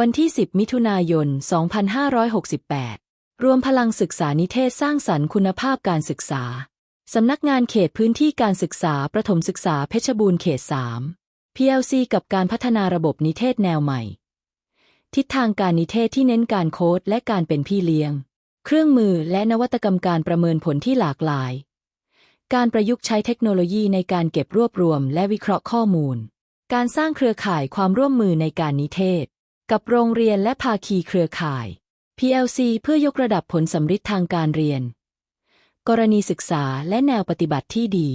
วันที่ 10 มิถุนายน 2568 รวมพลังศึกษานิเทศสร้างสรรค์คุณภาพการศึกษา สำนักงานเขตพื้นที่การศึกษาประถมศึกษาเพชรบูรณ์เขต 3 PLC กับการพัฒนาระบบนิเทศแนวใหม่ ทิศทางการนิเทศที่เน้นการโค้ดและการเป็นพี่เลี้ยง เครื่องมือและนวัตกรรมการประเมินผลที่หลากหลาย การประยุกต์ใช้เทคโนโลยีในการเก็บรวบรวม และวิเคราะห์ข้อมูล การสร้างเครือข่ายความร่วมมือในการนิเทศ กับโรงเรียนและภาคีเครือข่าย PLC เพื่อยกระดับผลสำฤทธิ์ทางการเรียน กรณีศึกษาและแนวปฏิบัติที่ดี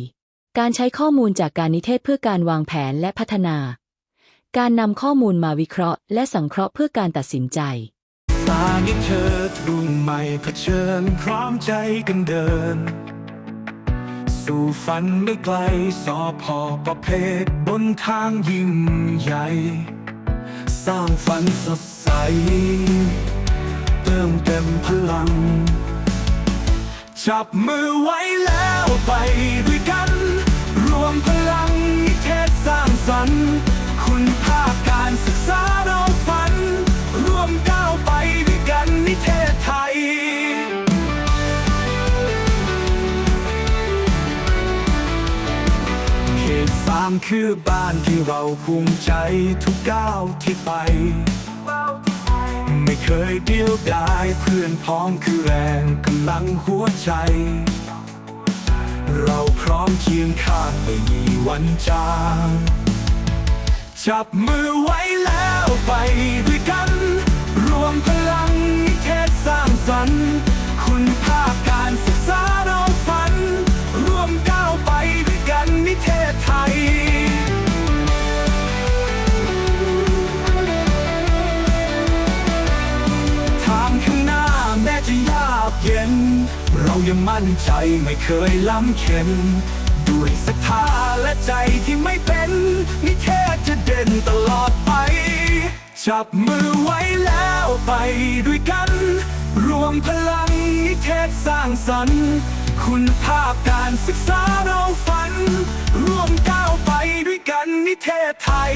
การใช้ข้อมูลจากการนิเทศเพื่อการวางแผนและพัฒนา การนำข้อมูลมาวิเคราะห์ และสังเคราะห์เพื่อการตัดสินใจสานิเถิดรุ่นใหม่เผชิญพร้อมใจกันเดิน สู่ฝันไม่ไกลสอพอประเภทบนทางยิ่งใหญ่ สร้างฝันสดใส เติมเต็มพลัง จับมือไว้แล้วไปด้วยกัน รวมพลังามคือบ้านที่เราภูมิใจทุกก้าวที่ไป ไม่เคยเดียวดายเพื่อนพ้องคือแรงกำลังหัวใจ เราพร้อมเคียงข้างไม่มีวันจางจับมือไว้แล้วไป เย็น เรายังมั่นใจไม่เคยล้ำเข็นด้วยศรัทธาและใจที่ไม่เป็นนิเทศจะเด่นตลอดไป จับมือไว้แล้วไปด้วยกัน รวมพลังนิเทศสร้างสรรค์ คุณภาพการศึกษาเราฝัน ร่วมก้าวไปด้วยกันนิเทศไทย